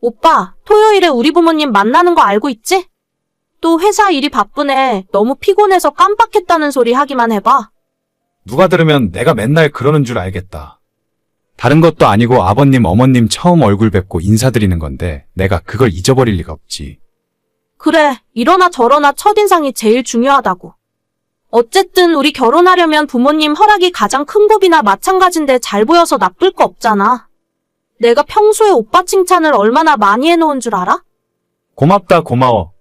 오빠, 토요일에 우리 부모님 만나는 거 알고 있지? 또 회사 일이 바쁘네. 너무 피곤해서 깜빡했다는 소리 하기만 해봐. 누가 들으면 내가 맨날 그러는 줄 알겠다. 다른 것도 아니고 아버님, 어머님 처음 얼굴 뵙고 인사드리는 건데 내가 그걸 잊어버릴 리가 없지. 그래, 이러나 저러나 첫인상이 제일 중요하다고. 어쨌든 우리 결혼하려면 부모님 허락이 가장 큰 법이나 마찬가지인데 잘 보여서 나쁠 거 없잖아. 내가 평소에 오빠 칭찬을 얼마나 많이 해놓은 줄 알아? 고맙다, 고마워.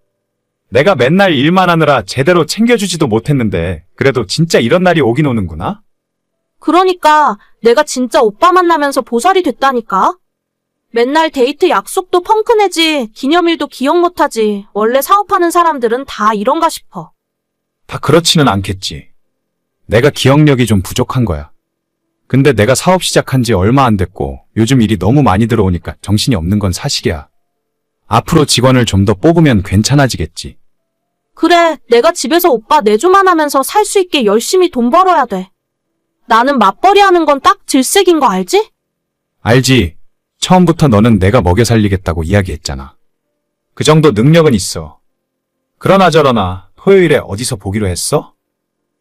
내가 맨날 일만 하느라 제대로 챙겨주지도 못했는데 그래도 진짜 이런 날이 오긴 오는구나? 그러니까 내가 진짜 오빠 만나면서 보살이 됐다니까. 맨날 데이트 약속도 펑크내지, 기념일도 기억 못하지. 원래 사업하는 사람들은 다 이런가 싶어. 다 그렇지는 않겠지. 내가 기억력이 좀 부족한 거야. 근데 내가 사업 시작한 지 얼마 안 됐고 요즘 일이 너무 많이 들어오니까 정신이 없는 건 사실이야. 앞으로 직원을 좀 더 뽑으면 괜찮아지겠지. 그래, 내가 집에서 오빠 내조만 하면서 살 수 있게 열심히 돈 벌어야 돼. 나는 맞벌이 하는 건 딱 질색인 거 알지? 알지? 처음부터 너는 내가 먹여 살리겠다고 이야기했잖아. 그 정도 능력은 있어. 그러나 저러나 토요일에 어디서 보기로 했어?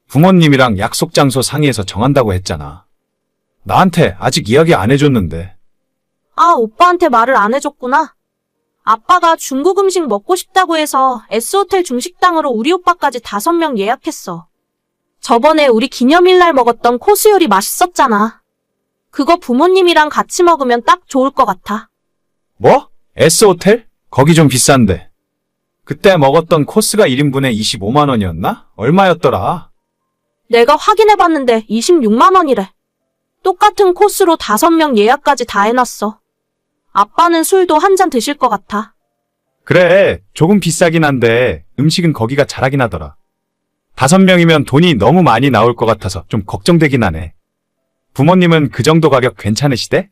부모님이랑 약속 장소 상의해서 정한다고 했잖아. 나한테 아직 이야기 안 해줬는데. 아, 오빠한테 말을 안 해줬구나. 아빠가 중국 음식 먹고 싶다고 해서 S호텔 중식당으로 우리 오빠까지 다섯 명 예약했어. 저번에 우리 기념일날 먹었던 코스 요리 맛있었잖아. 그거 부모님이랑 같이 먹으면 딱 좋을 것 같아. 뭐? S호텔? 거기 좀 비싼데. 그때 먹었던 코스가 1인분에 25만원이었나? 얼마였더라? 내가 확인해봤는데 26만원이래. 똑같은 코스로 다섯 명 예약까지 다 해놨어. 아빠는 술도 한 잔 드실 것 같아. 그래, 조금 비싸긴 한데 음식은 거기가 잘하긴 하더라. 다섯 명이면 돈이 너무 많이 나올 것 같아서 좀 걱정되긴 하네. 부모님은 그 정도 가격 괜찮으시대?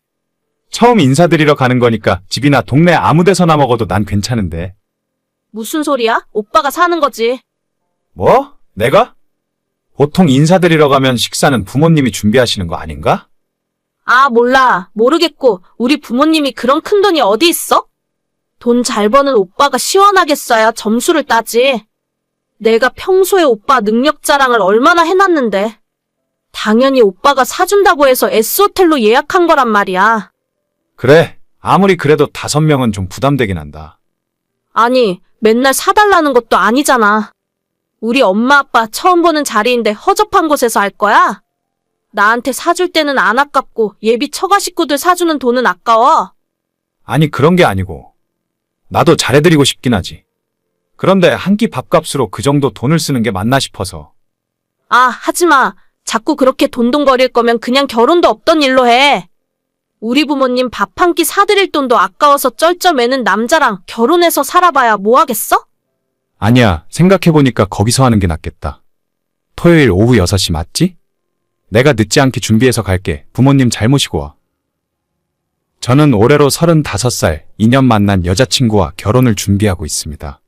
처음 인사드리러 가는 거니까 집이나 동네 아무 데서나 먹어도 난 괜찮은데. 무슨 소리야? 오빠가 사는 거지. 뭐? 내가? 보통 인사드리러 가면 식사는 부모님이 준비하시는 거 아닌가? 아, 몰라. 모르겠고, 우리 부모님이 그런 큰 돈이 어디 있어? 돈 잘 버는 오빠가 시원하게 써야 점수를 따지. 내가 평소에 오빠 능력 자랑을 얼마나 해놨는데. 당연히 오빠가 사준다고 해서 S호텔로 예약한 거란 말이야. 그래, 아무리 그래도 다섯 명은 좀 부담되긴 한다. 아니, 맨날 사달라는 것도 아니잖아. 우리 엄마 아빠 처음 보는 자리인데 허접한 곳에서 할 거야? 나한테 사줄 때는 안 아깝고 예비 처가 식구들 사주는 돈은 아까워. 아니, 그런 게 아니고. 나도 잘해드리고 싶긴 하지. 그런데 한 끼 밥값으로 그 정도 돈을 쓰는 게 맞나 싶어서. 아, 하지 마. 자꾸 그렇게 돈동거릴 거면 그냥 결혼도 없던 일로 해. 우리 부모님 밥 한 끼 사드릴 돈도 아까워서 쩔쩔매는 남자랑 결혼해서 살아봐야 뭐 하겠어? 아니야, 생각해보니까 거기서 하는 게 낫겠다. 토요일 오후 6시 맞지? 내가 늦지 않게 준비해서 갈게. 부모님 잘 모시고 와. 저는 올해로 35살, 2년 만난 여자친구와 결혼을 준비하고 있습니다.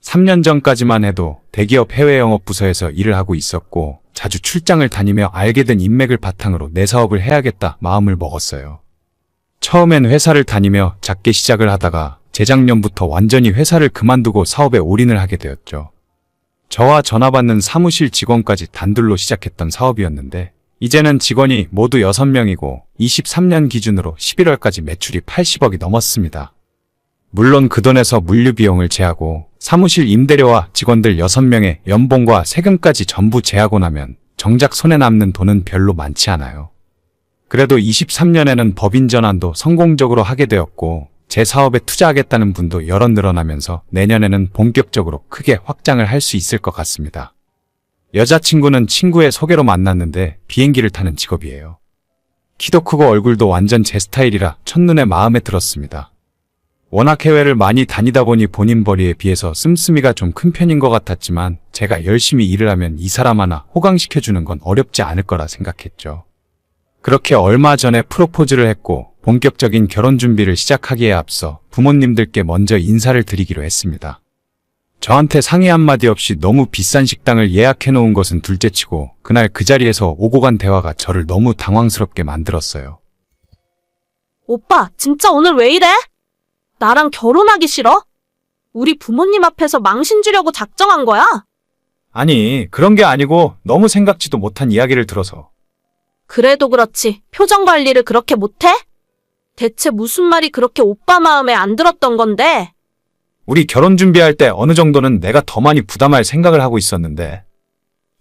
3년 전까지만 해도 대기업 해외 영업 부서에서 일을 하고 있었고 자주 출장을 다니며 알게 된 인맥을 바탕으로 내 사업을 해야겠다 마음을 먹었어요. 처음엔 회사를 다니며 작게 시작을 하다가 재작년부터 완전히 회사를 그만두고 사업에 올인을 하게 되었죠. 저와 전화 받는 사무실 직원까지 단둘로 시작했던 사업이었는데 이제는 직원이 모두 6명이고 23년 기준으로 11월까지 매출이 80억이 넘었습니다. 물론 그 돈에서 물류 비용을 제하고 사무실 임대료와 직원들 6명의 연봉과 세금까지 전부 제하고 나면 정작 손에 남는 돈은 별로 많지 않아요. 그래도 23년에는 법인 전환도 성공적으로 하게 되었고 제 사업에 투자하겠다는 분도 여러 늘어나면서 내년에는 본격적으로 크게 확장을 할 수 있을 것 같습니다. 여자친구는 친구의 소개로 만났는데 비행기를 타는 직업이에요. 키도 크고 얼굴도 완전 제 스타일이라 첫눈에 마음에 들었습니다. 워낙 해외를 많이 다니다 보니 본인 벌이에 비해서 씀씀이가 좀 큰 편인 것 같았지만 제가 열심히 일을 하면 이 사람 하나 호강시켜주는 건 어렵지 않을 거라 생각했죠. 그렇게 얼마 전에 프로포즈를 했고 본격적인 결혼 준비를 시작하기에 앞서 부모님들께 먼저 인사를 드리기로 했습니다. 저한테 상의 한마디 없이 너무 비싼 식당을 예약해 놓은 것은 둘째치고 그날 그 자리에서 오고 간 대화가 저를 너무 당황스럽게 만들었어요. 오빠, 진짜 오늘 왜 이래? 나랑 결혼하기 싫어? 우리 부모님 앞에서 망신 주려고 작정한 거야? 아니, 그런 게 아니고 너무 생각지도 못한 이야기를 들어서. 그래도 그렇지. 표정 관리를 그렇게 못해? 대체 무슨 말이 그렇게 오빠 마음에 안 들었던 건데? 우리 결혼 준비할 때 어느 정도는 내가 더 많이 부담할 생각을 하고 있었는데,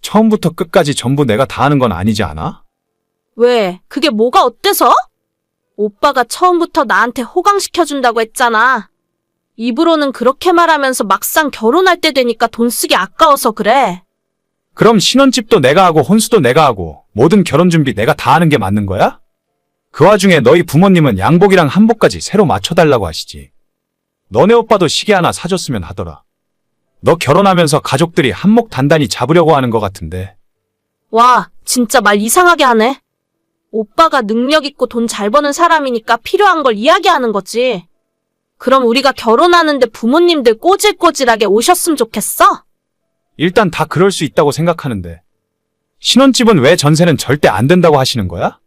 처음부터 끝까지 전부 내가 다 하는 건 아니지 않아? 왜? 그게 뭐가 어때서? 오빠가 처음부터 나한테 호강시켜준다고 했잖아. 입으로는 그렇게 말하면서 막상 결혼할 때 되니까 돈 쓰기 아까워서 그래. 그럼 신혼집도 내가 하고 혼수도 내가 하고 모든 결혼 준비 내가 다 하는 게 맞는 거야? 그 와중에 너희 부모님은 양복이랑 한복까지 새로 맞춰달라고 하시지. 너네 오빠도 시계 하나 사줬으면 하더라. 너 결혼하면서 가족들이 한몫 단단히 잡으려고 하는 것 같은데. 와, 진짜 말 이상하게 하네. 오빠가 능력 있고 돈 잘 버는 사람이니까 필요한 걸 이야기하는 거지. 그럼 우리가 결혼하는데 부모님들 꼬질꼬질하게 오셨으면 좋겠어? 일단 다 그럴 수 있다고 생각하는데. 신혼집은 왜 전세는 절대 안 된다고 하시는 거야?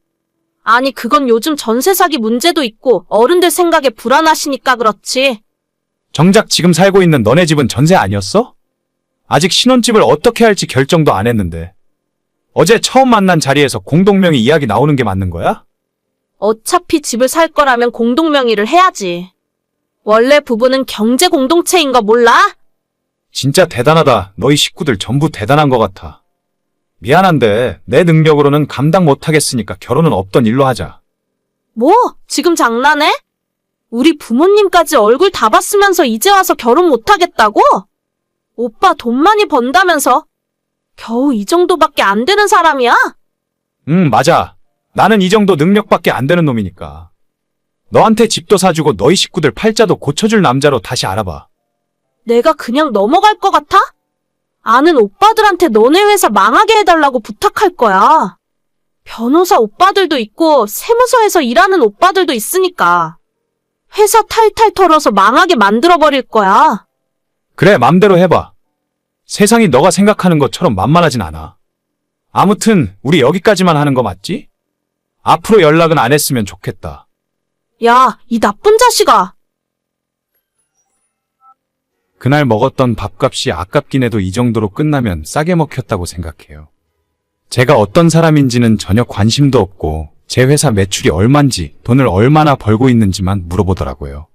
아니, 그건 요즘 전세 사기 문제도 있고 어른들 생각에 불안하시니까 그렇지. 정작 지금 살고 있는 너네 집은 전세 아니었어? 아직 신혼집을 어떻게 할지 결정도 안 했는데. 어제 처음 만난 자리에서 공동명의 이야기 나오는 게 맞는 거야? 어차피 집을 살 거라면 공동명의를 해야지. 원래 부부는 경제 공동체인 거 몰라? 진짜 대단하다. 너희 식구들 전부 대단한 것 같아. 미안한데 내 능력으로는 감당 못하겠으니까 결혼은 없던 일로 하자. 뭐? 지금 장난해? 우리 부모님까지 얼굴 다 봤으면서 이제 와서 결혼 못 하겠다고? 오빠 돈 많이 번다면서? 겨우 이 정도밖에 안 되는 사람이야? 응, 맞아. 나는 이 정도 능력밖에 안 되는 놈이니까. 너한테 집도 사주고 너희 식구들 팔자도 고쳐줄 남자로 다시 알아봐. 내가 그냥 넘어갈 것 같아? 아는 오빠들한테 너네 회사 망하게 해달라고 부탁할 거야. 변호사 오빠들도 있고 세무서에서 일하는 오빠들도 있으니까. 회사 탈탈 털어서 망하게 만들어버릴 거야. 그래, 맘대로 해봐. 세상이 너가 생각하는 것처럼 만만하진 않아. 아무튼 우리 여기까지만 하는 거 맞지? 앞으로 연락은 안 했으면 좋겠다. 야, 이 나쁜 자식아. 그날 먹었던 밥값이 아깝긴 해도 이 정도로 끝나면 싸게 먹혔다고 생각해요. 제가 어떤 사람인지는 전혀 관심도 없고 제 회사 매출이 얼만지 돈을 얼마나 벌고 있는지만 물어보더라고요.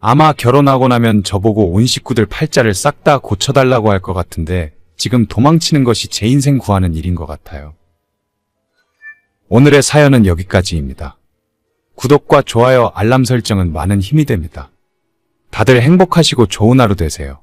아마 결혼하고 나면 저보고 온 식구들 팔자를 싹 다 고쳐달라고 할 것 같은데 지금 도망치는 것이 제 인생 구하는 일인 것 같아요. 오늘의 사연은 여기까지입니다. 구독과 좋아요, 알람 설정은 많은 힘이 됩니다. 다들 행복하시고 좋은 하루 되세요.